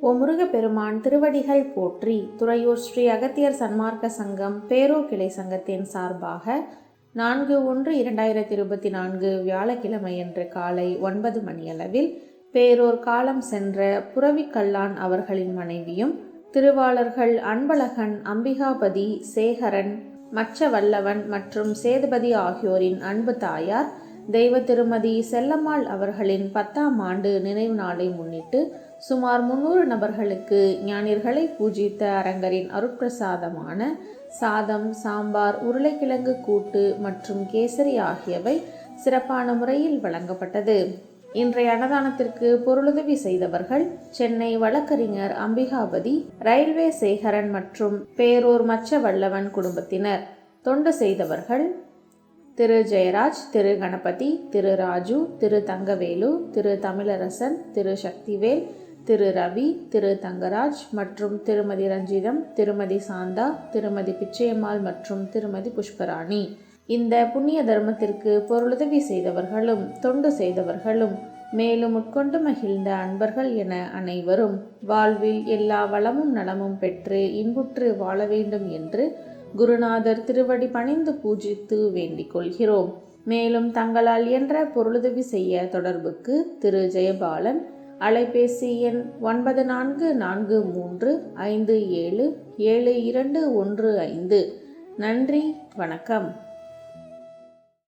ஓ முருகப்பெருமான் திருவடிகள் போற்றி துறையூர் ஸ்ரீ அகத்தியர் சன்மார்க்க சங்கம் பேரோ கிளை சங்கத்தின் சார்பாக நான்கு ஒன்று இரண்டாயிரத்தி இருபத்தி நான்கு வியாழக்கிழமை வியாழக்கிழமையன்று காலை ஒன்பது மணியளவில் பேரூர் காலம் சென்ற புரவிக்கல்லான் அவர்களின் மனைவியும் திருவாளர்கள் அன்பழகன் அம்பிகாபதி சேகரன் மச்ச வல்லவன் மற்றும் சேதுபதி ஆகியோரின் அன்பு தாயார் தெய்வ திருமதி செல்லம்மாள் அவர்களின் பத்தாம் ஆண்டு நினைவு நாளை முன்னிட்டு சுமார் முன்னூறு நபர்களுக்கு ஞானியர்களை பூஜித்த அரங்கரின் அருட்பிரசாதமான சாதம் சாம்பார் உருளைக்கிழங்கு கூட்டு மற்றும் கேசரி ஆகியவை சிறப்பான முறையில் வழங்கப்பட்டது. இன்றைய அன்னதானத்திற்கு பொருளுதவி செய்தவர்கள் சென்னை வழக்கறிஞர் அம்பிகாபதி ரயில்வே சேகரன் மற்றும் பேரூர் மச்ச வல்லவன் குடும்பத்தினர். தொண்டு செய்தவர்கள் திரு ஜெயராஜ் திரு கணபதி திரு ராஜு திரு தங்கவேலு திரு தமிழரசன் திரு சக்திவேல் திரு ரவி திரு தங்கராஜ் மற்றும் திருமதி ரஞ்சிதம் திருமதி சாந்தா திருமதி பிச்சையம்மாள் மற்றும் திருமதி புஷ்பராணி. இந்த புண்ணிய தர்மத்திற்கு பொருளுதவி செய்தவர்களும் தொண்டு செய்தவர்களும் மேலும் உட்கொண்டு மகிழ்ந்த அன்பர்கள் என அனைவரும் வாழ்வில் எல்லா வளமும் நலமும் பெற்று இன்புற்று வாழ வேண்டும் என்று குருநாதர் திருவடி பணிந்து பூஜித்து வேண்டிக் கொள்கிறோம். மேலும் தங்களால் இயன்ற பொருளுதவி செய்ய தொடர்புக்கு திரு. ஜெயபாலன் அலைபேசி எண் ஒன்பது நான்கு நான்கு மூன்று ஐந்து ஏழு ஏழு இரண்டு ஒன்று ஐந்து. நன்றி வணக்கம்.